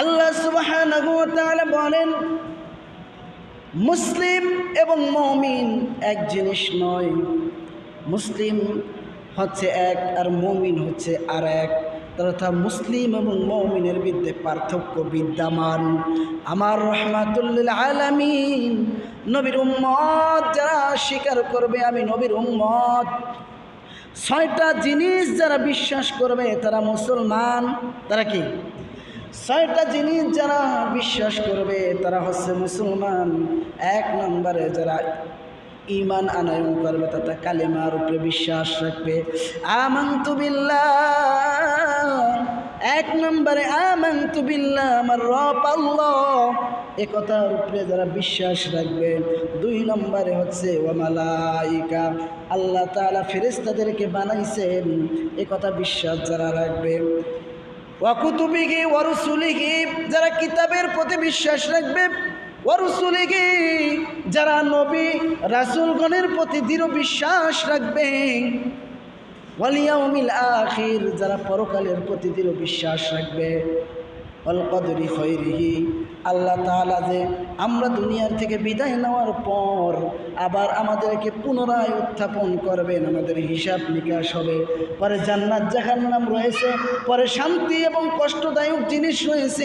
আল্লাহ তাআলা বলেন, মুসলিম এবং মমিন এক জিনিস নয়। মুসলিম হচ্ছে এক আর মমিন হচ্ছে আর এক। তথা মুসলিম এবং মমিনের বিদ্যে পার্থক্য বিদ্যমান। আমার রহমাতুল্লিল আলামিন, নবীর উম্মত যারা স্বীকার করবে, আমি নবীর উম্মত। ছয়টা জিনিস যারা বিশ্বাস করবে, তারা মুসলমান, তারা কি? ছয়টা জিনিস যারা বিশ্বাস করবে, তারা হচ্ছে মুসলমান। এক নম্বরে যারা ইমান আনয়ন করবে, তাতে কালেমার উপরে বিশ্বাস রাখবে। আমন্তু এক নম্বরে আমন্তু আমার রব আল্লাহ। এ কথার উপরে যারা বিশ্বাস রাখবে। দুই নম্বরে হচ্ছে ওমালাইকা আল্লাহ তাআলা ফেরেশতাদেরকে বানাইছেন। এ কথা বিশ্বাস যারা রাখবে। ওয়াকুতুবিহি ওয়ারুসুলিহি যারা কিতাবের প্রতি বিশ্বাস রাখবে ওয়ারুসুলিহি যারা নবী, রাসুলগণের প্রতি দৃঢ় বিশ্বাস রাখবে ওয়ালিয়াউমিল আখির, যারা পরকালের প্রতি দৃঢ় বিশ্বাস রাখবে। অলকদরি খৈরিহি। আল্লাহ তাআলা যে আমরা দুনিয়ার থেকে বিদায় নেওয়ার পর আবার আমাদেরকে পুনরায় উত্থাপন করবেন, আমাদের হিসাব নিকাশ হবে। পরে জান্নাত জাহার জাহান্নাম রয়েছে, পরে শান্তি এবং কষ্টদায়ক জিনিস রয়েছে।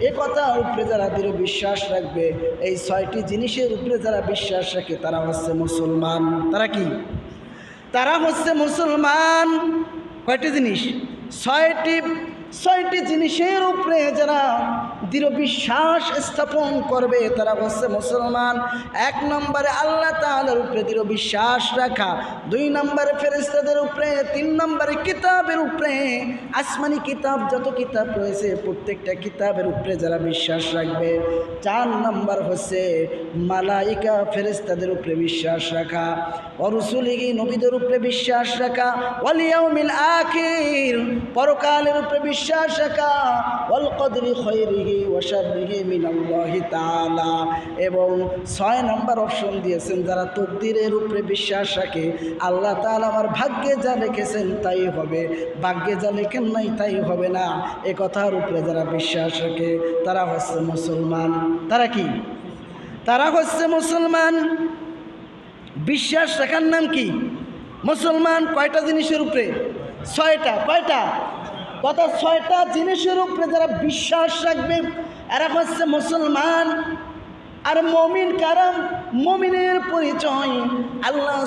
এ কথার উপরে যারা দৃঢ় বিশ্বাস রাখবে, এই ছয়টি জিনিসের উপরে যারা বিশ্বাস রাখে, তারা হচ্ছে মুসলমান। তারা কি? তারা হচ্ছে মুসলমান। কয়টি জিনিস? ছয়টি ছয়টি জিনিসের উপরে যারা দৃঢ় বিশ্বাস স্থাপন করবে। তারা হচ্ছে মুসলমান, এক নম্বরে আল্লাহ তাআলার উপরে দৃঢ় বিশ্বাস রাখা, দুই নম্বরে ফেরেস্তাদের উপরে, তিন নম্বরে কিতাবের উপরে। আসমানি কিতাব, যত কিতাব রয়েছে, প্রত্যেকটা কিতাবের উপরে যারা বিশ্বাস রাখবে, চার নম্বর হচ্ছে মালাইকা ফেরেস্তাদের উপরে বিশ্বাস রাখা অরুসুলিগি নবীদের উপরে বিশ্বাস রাখা ওয়ালিয়াউমিল আখির, পরকালের উপরে বিশ্বাস রাখা, ওয়াল কদরি এবং ছয় নম্বর অপশন দিয়েছেন, যারা তকদিরের উপরে বিশ্বাস রাখে, আল্লাহ তাআলা আমার ভাগ্যে যা লিখেছেন তাই হবে, ভাগ্যে যা লেখেন নাই তাই হবে না। এ কথার উপরে যারা বিশ্বাস রাখে, তারা হচ্ছে মুসলমান। তারা কি? তারা হচ্ছে মুসলমান। বিশ্বাস রাখার নাম কি? মুসলমান কয়টা জিনিসের উপরে? ছয়টা, কয়টা? কথা ছয়টা জিনিসের উপরে যারা বিশ্বাস রাখবে, এরা হচ্ছে মুসলমান আর মমিন। কারণ মমিনের পরিচয় আল্লাহ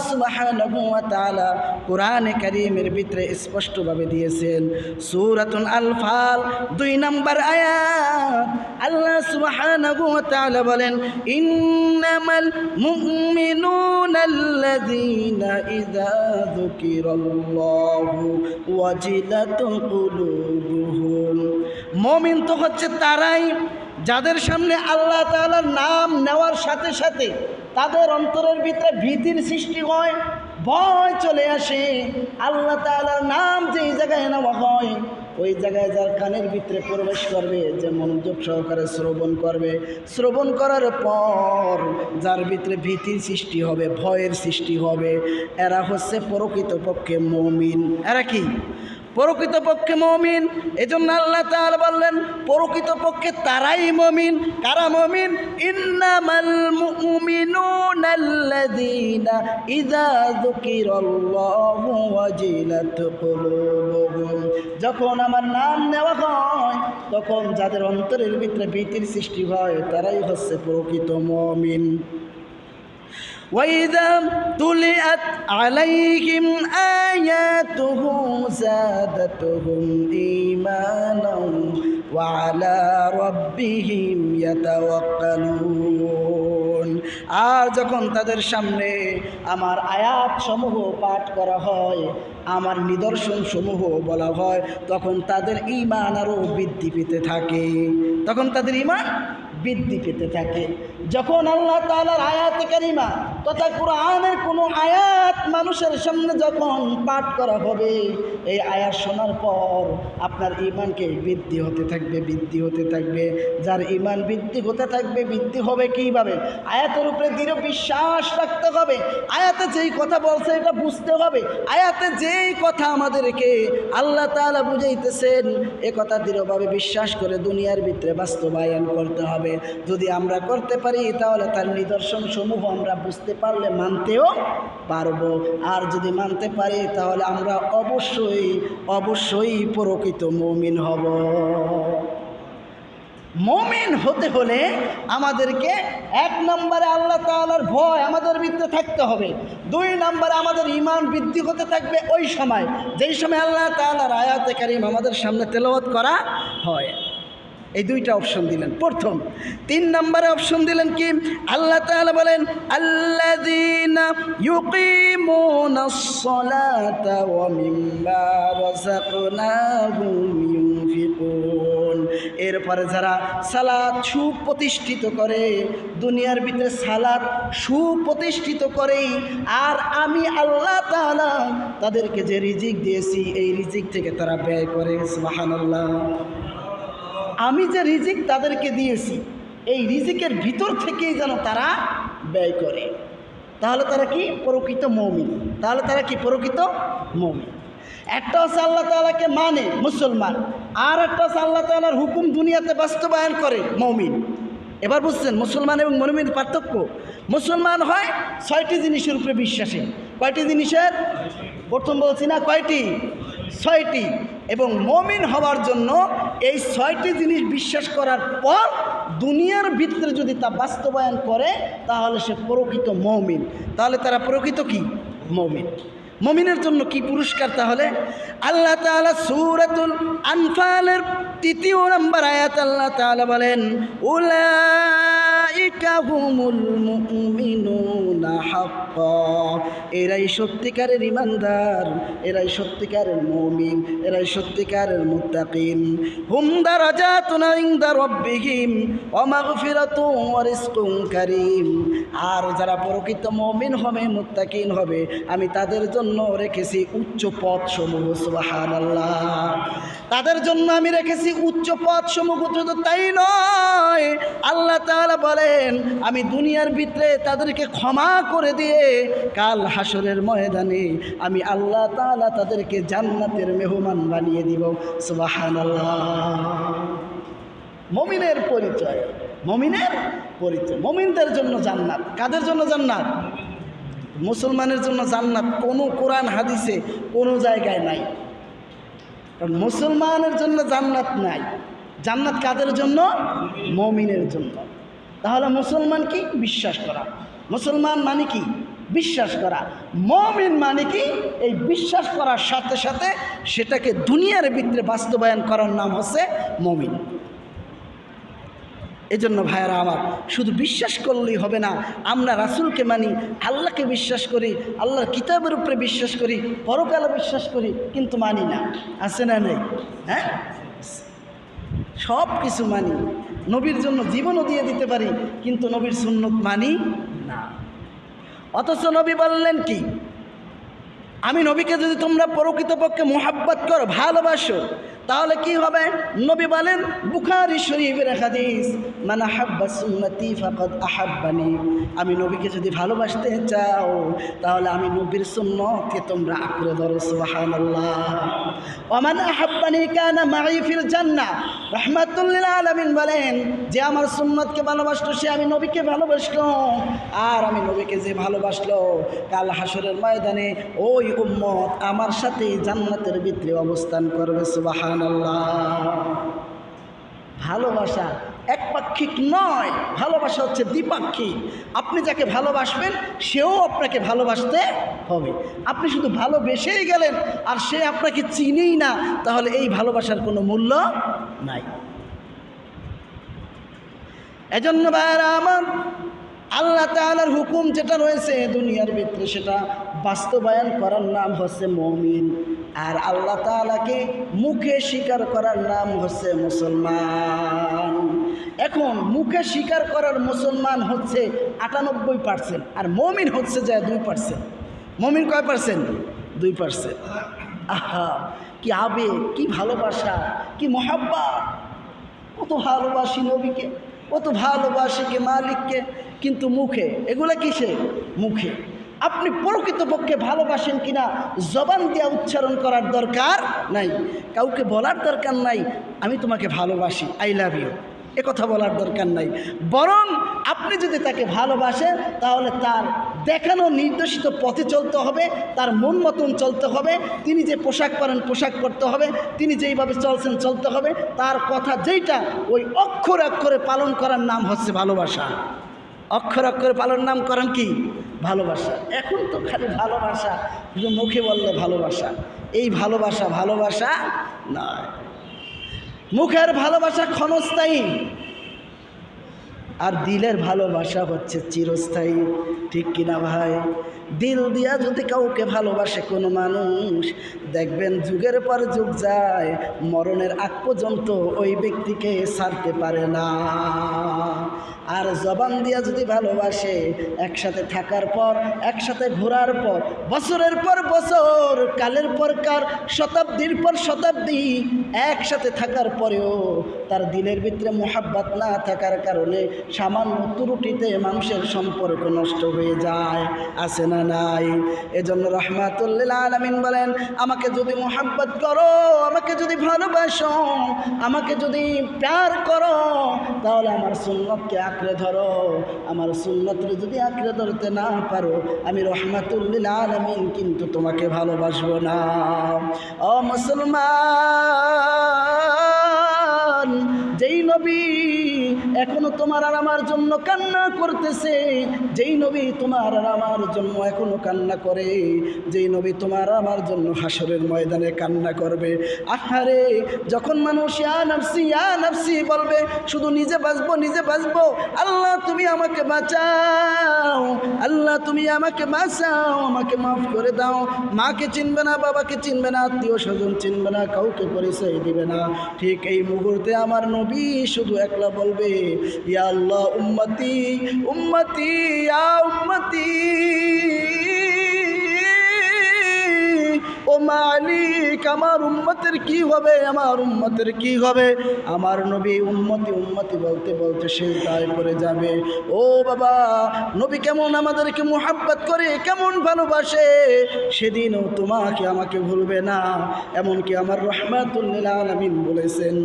তাআলা কোরআনে কারীমের ভিতরে স্পষ্টভাবে দিয়েছেন। সূরাতুল আলফাল দুই নম্বর আয়াত। আল্লাহ সুবহানাহু ওয়া তাআলা বলেন, ইন্নামাল মুমিনুনা আল্লাযীনা ইযা যুকিরাল্লাহু ওয়াজিলাত কুলুবুহুম। মুমিন তো হচ্ছে তারাই যাদের সামনে আল্লাহ তাআলার নাম নেওয়ার সাথে সাথে তাদের অন্তরের ভিতরে ভীতির সৃষ্টি হয়, ভয় চলে আসে। আল্লাহ তাআলার নাম যেই জায়গায় নেওয়া হয় ওই জায়গায় যার কানের ভিতরে প্রবেশ করবে, যে মনোযোগ সহকারে শ্রবণ করবে। শ্রবণ করার পর যার ভিতরে ভীতির সৃষ্টি হবে, ভয়ের সৃষ্টি হবে, এরা হচ্ছে প্রকৃতপক্ষে মমিন। এরা কি? প্রকৃতপক্ষে মমিন, এজন্য আল্লাহ তাআলা বললেন, প্রকৃতপক্ষে তারাই মমিন। কারা মমিন? যখন আমার নাম নেওয়া হয়, তখন যাদের অন্তরের ভিতরে ভীতির সৃষ্টি হয়, তারাই হচ্ছে প্রকৃত মমিন। وإذا تليت عليهم آياته زادتهم إيمانا وعلى ربهم يتوكلون আর যখন তাদের সামনে আমার আয়াত সমূহ পাঠ করা হয় আমার নিদর্শন সমূহ বলা হয় তখন তাদের ইমান আরও বৃদ্ধি পেতে থাকে তখন তাদের ইমান বৃদ্ধি পেতে থাকে যখন আল্লাহ তালার আয়াত কারিমা তথা কোরআনের কোনো আয়াত মানুষের সামনে যখন পাঠ করা হবে, এই আয়াত শোনার পর আপনার ইমানকে বৃদ্ধি হতে থাকবে, বৃদ্ধি হতে থাকবে। যার ইমান বৃদ্ধি হতে থাকবে, বৃদ্ধি হবে কীভাবে? আয়াতের উপরে দৃঢ় বিশ্বাস রাখতে হবে। আয়াতে যেই কথা বলছে এটা বুঝতে হবে। আয়াতে যেই কথা আমাদেরকে আল্লাহ তাআলা বুঝাইতেছেন, এ কথা দৃঢ়ভাবে বিশ্বাস করে দুনিয়ার ভিতরে বাস্তবায়ন করতে হবে। যদি আমরা করতে পারি তাহলে তার নিদর্শন সমূহ আমরা বুঝতে পারলে মানতেও পারব। আর যদি মানতে পারি, তাহলে আমরা অবশ্যই অবশ্যই প্রকৃত মমিন হব। মমিন হতে হলে আমাদেরকে এক নম্বরে আল্লাহ তাআলার ভয় আমাদের ভিতরে থাকতে হবে। দুই নম্বরে আমাদের ইমান বৃদ্ধি হতে থাকবে ওই সময়, যেই সময় আল্লাহ তাআলার আয়াতে কারিম আমাদের সামনে তেলাওয়াত করা হয়। এই দুইটা অপশন দিলেন। প্রথম, তিন নম্বরে অপশন দিলেন কি? আল্লাহ তাআলা বলেন ইউনফিকুন। এরপরে যারা সালাত সুপ্রতিষ্ঠিত করে, দুনিয়ার ভিতরে সালাত সুপ্রতিষ্ঠিত করে আর আমি আল্লাহ তাআলা তাদেরকে যে রিজিক দিয়েছি, এই রিজিক থেকে তারা ব্যয় করে। সুবহানাল্লাহ। আমি যে রিজিক তাদেরকে দিয়েছি, এই রিজিকের ভিতর থেকেই যেন তারা ব্যয় করে। তাহলে তারা কি? প্রকৃত মৌমিন। তাহলে তারা কি? প্রকৃত মৌমিন। একটা হচ্ছে আল্লাহ তালাকে মানে মুসলমান, আর একটা হচ্ছে আল্লাহ তালার হুকুম দুনিয়াতে বাস্তবায়ন করে মৌমিন। এবার বুঝছেন, মুসলমান এবং মনুমিন পার্থক্য। মুসলমান হয় ছয়টি জিনিসের উপরে বিশ্বাসী। কয়টি জিনিসের? প্রথম বলছি না, কয়টি? ছয়টি। এবং মমিন হওয়ার জন্য এই ছয়টি জিনিস বিশ্বাস করার পর দুনিয়ার ভিতরে যদি তা বাস্তবায়ন করে, তাহলে সে প্রকৃত মমিন। তাহলে তারা প্রকৃত কি? মমিন। মমিনের জন্য কি পুরস্কার তাহলে? আল্লাহ তাআলা সূরাতুল আনফালের তৃতীয় নম্বর আয়াত আল্লাহ তাআলা বলেন এরাই সত্যিকারের ইমানদার, এরাই সত্যিকারের মুমিন, এরাই সত্যিকারের মুত্তাকিন। হুম দারাজাতুন ইনদা রাব্বিহিম ওয়া মাগফিরাতুন ওয়া রিজকুন কারীম। আর যারা প্রকৃত মুমিন হবে, মুত্তাকিন হবে, আমি তাদের জন্য রেখেছি উচ্চ পথ সমূহ সুবহানাল্লাহ। তাদের জন্য আমি রেখেছি উচ্চ পথ সমূহ শুধু তাই নয়, আল্লাহ তাআলা বলেন, আমি দুনিয়ার ভিতরে তাদেরকে ক্ষমা করে দিয়ে কাল হাসরের ময়দানে আমি আল্লাহ তাআলা তাদেরকে জান্নাতের মেহমান বানিয়ে দিব। সুবহানাল্লাহ। মমিনের পরিচয় মমিনের পরিচয়। মমিনদের জন্য জান্নাত। কাদের জন্য জান্নাত? মুসলমানের জন্য জান্নাত। কোনো কোরআন, হাদিসে কোনো জায়গায় নাই। কারণ মুসলমানের জন্য জান্নাত নাই। জান্নাত কাদের জন্য? মমিনের জন্য। তাহলে মুসলমান কি? বিশ্বাস করা। মুসলমান মানে কি? বিশ্বাস করা। মমিন মানে কি? এই বিশ্বাস করার সাথে সাথে সেটাকে দুনিয়ার ভিতরে বাস্তবায়ন করার নাম হচ্ছে মমিন। এজন্য ভাইয়ারা আমার, শুধু বিশ্বাস করলেই হবে না, আমরা রাসুলকে মানি, আল্লাহকে বিশ্বাস করি, আল্লাহর কিতাবের উপরে বিশ্বাস করি, পরকালে বিশ্বাস করি, কিন্তু মানি না। আছে না নেই? হ্যাঁ? সব কিছু মানি। নবীর জন্য জীবনও দিয়ে দিতে পারি, কিন্তু নবীর সুন্নত মানি না। অথচ নবী বললেন কি, আমি নবীকে যদি তোমরা প্রকৃতপক্ষে মোহাব্বত করো, ভালোবাসো তাহলে কি হবে? নবী বলেন, বুখারি শরীফের হাদিস মানে হাব্বা সুন্নতি ফাকাদ আহাব্বানি। আমি নবীকে যদি ভালোবাসতে চাও, তাহলে আমি নবীর সুন্নতকে তোমরা আঁকড়ে ধরো, সুবহানাল্লাহ। ওমান আহাব্বানি কানা মাই ফিল জান্নাহ। রাহমাতুল্লিল আলামিন বলেন, যে আমার সুন্নতকে ভালোবাসলো, সে আমি নবীকে ভালোবাসলো। আর আমি নবীকে যে ভালোবাসলো, কাল হাসরের ময়দানে ওই উম্মত আমার সাথে জান্নাতের ভিতরে অবস্থান করবে, সুবহানাল্লাহ। ভালোবাসা একপাক্ষিক নয়, ভালোবাসা হচ্ছে দ্বিপাক্ষিক। আপনি যাকে ভালোবাসবেন, সেও আপনাকে ভালোবাসতে হবে। আপনি শুধু ভালোবেসেই গেলেন, আর সে আপনাকে চিনেই না, তাহলে এই ভালোবাসার কোনো মূল্য নাই। এজন্য ভাইরা আমার আল্লাহ তাআলার হুকুম যেটা রয়েছে দুনিয়ার ভিতরে সেটা বাস্তবায়ন করার নাম হচ্ছে মমিন। আর আল্লাহ তাআলাকে মুখে স্বীকার করার নাম হচ্ছে মুসলমান। এখন মুখে স্বীকার করার মুসলমান হচ্ছে আটানব্বই পার্সেন্ট আর মমিন হচ্ছে যা দুই পার্সেন্ট মমিন কয় পার্সেন্ট দুই পার্সেন্ট আহা, কি আবেগ, কি ভালোবাসা, কি মহাব্বা। কত ভালোবাসি নবীকে, কত ভালোবাসি কে মালিককে, কিন্তু মুখে, এগুলা কিসে মুখে। আপনি প্রকৃতপক্ষে ভালোবাসেন কিনা, জবান দিয়ে উচ্চারণ করার দরকার নাই। কাউকে বলার দরকার নাই, আমি তোমাকে ভালোবাসি আই লাভ ইউ কথা বলার দরকার নাই। বরং আপনি যদি তাকে ভালোবাসেন, তাহলে তার দেখানো নির্দেশিত পথে চলতে হবে, তার মন মতন চলতে হবে, তিনি যে পোশাক পরেন, পোশাক পরতে হবে, তিনি যেইভাবে চলছেন, চলতে হবে, তার কথা যেইটা, ওই অক্ষর অক্ষরে পালন করার নাম হচ্ছে ভালোবাসা। অক্ষর অক্ষরে পালন নাম করেন কি? ভালোবাসা। এখন তো খালি ভালোবাসা, শুধু মুখে বললে ভালোবাসা। এই ভালোবাসা ভালোবাসা নয়। মুখের ভালোবাসা ক্ষণস্থায়ী। আর দিলের ভালোবাসা হচ্ছে চিরস্থায়ী। ঠিক কিনা ভাই? দিল দিয়া যদি কাউকে ভালোবাসে কোনো মানুষ, দেখবেন যুগের পর যুগ যায়, মরণের আগ পর্যন্ত ওই ব্যক্তিকে ছাড়তে পারে না। আর জবান দিয়া যদি ভালোবাসে, একসাথে থাকার পর, একসাথে ঘোরার পর, বছরের পর বছর, কালের পর কার শতাব্দীর পর শতাব্দী, একসাথে থাকার পরেও তার দিলের ভিতরে মোহাব্বত না থাকার কারণে সামান্য ত্রুটিতে মানুষের সম্পর্ক নষ্ট হয়ে যায়। আছে না নাই। এজন্য রহমাতুল্লিল আলমিন বলেন, আমাকে যদি মোহাব্বত করো, আমাকে যদি ভালোবাসো, আমাকে যদি প্যার করো, তাহলে আমার সুন্নতকে আঁকড়ে ধরো। আমার সুন্নতকে যদি আঁকড়ে ধরতে না পারো, আমি রহমাতুল্লিল আলমিন কিন্তু তোমাকে ভালোবাসবো না। ও মুসলমান, যেই নবী এখনও তোমার আর আমার জন্য কান্না করতেছে। যেই নবী তোমার আর আমার জন্য এখনও কান্না করে, যেই নবী তোমার আমার জন্য হাসরের ময়দানে কান্না করবে। আহারে, যখন মানুষ, ইয়া নাফসি ইয়া নাফসি বলবে, শুধু নিজে বাঁচবো নিজে বাঁচবো। আল্লাহ, তুমি আমাকে বাঁচাও। আল্লাহ, তুমি আমাকে বাঁচাও। আমাকে মাফ করে দাও। মাকে চিনবে না, বাবাকে চিনবে না, আত্মীয় স্বজন চিনবে না, কাউকে পরিচয় দিবে না। ঠিক এই মুহূর্তে আমার নবী শুধু একলা বলবে ইয়া আল্লাহ উম্মতি উম্মতি, ইয়া উম্মতি। ও মালিক, আমার উম্মতের কি হবে? আমার উম্মতের কি হবে? আমার নবী উম্মতি উম্মতি বলতে বলতে সে তাই করে যাবে। ও বাবা, নবী কেমন আমাদেরকে মোহাব্বত করে, কেমন ভালোবাসে? সেদিনও তোমাকে আমাকে ভুলবে না। এমনকি আমার রহমাতুল্লিল আলমিন বলেছেন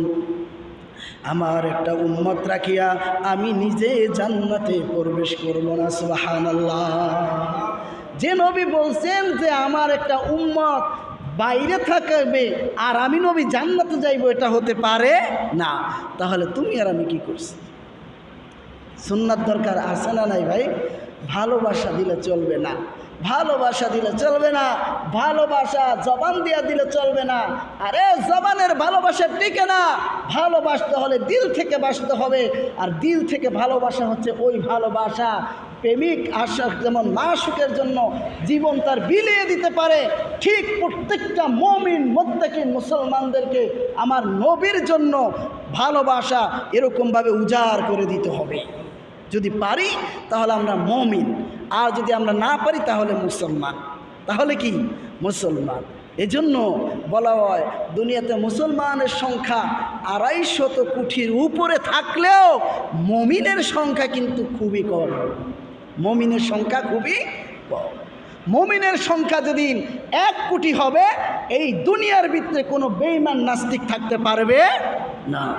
আমার একটা উম্মত রাখিয়া আমি নিজে জান্নাতে প্রবেশ করব না সুবাহান যে নবী বলছেন যে আমার একটা উম্মত বাইরে থাকবে আর আমি নবী জান্নাতে যাইব, এটা হতে পারে না। তাহলে তুমি আর আমি কি করছি? সুন্নাত দরকার আছে না নাই ভাই? ভালোবাসা দিলে চলবে না। ভালোবাসা দিলে চলবে না, ভালোবাসা জবান দিয়া দিলে চলবে না। আরে জবানের ভালোবাসা টিকে না, ভালোবাসতে হলে দিল থেকে বাসতে হবে, আর দিল থেকে ভালোবাসা হচ্ছে ওই ভালোবাসা। প্রেমিক আশা যেমন মা সুখের জন্য জীবন তার বিলিয়ে দিতে পারে, ঠিক প্রত্যেকটা মমিন, মোত্তাকিন মুসলমানদেরকে আমার নবীর জন্য ভালোবাসা এরকমভাবে উজাড় করে দিতে হবে। যদি পারি, তাহলে আমরা মমিন। আর যদি আমরা না পারি তাহলে মুসলমান। তাহলে কি? মুসলমান। এজন্য বলা হয়, দুনিয়াতে মুসলমানের সংখ্যা আড়াইশত কোটির উপরে থাকলেও মমিনের সংখ্যা কিন্তু খুবই কম। মমিনের সংখ্যা খুবই কম। মমিনের সংখ্যা যদি এক কোটি হবে, এই দুনিয়ার ভিতরে কোনো বেইমান নাস্তিক থাকতে পারবে না।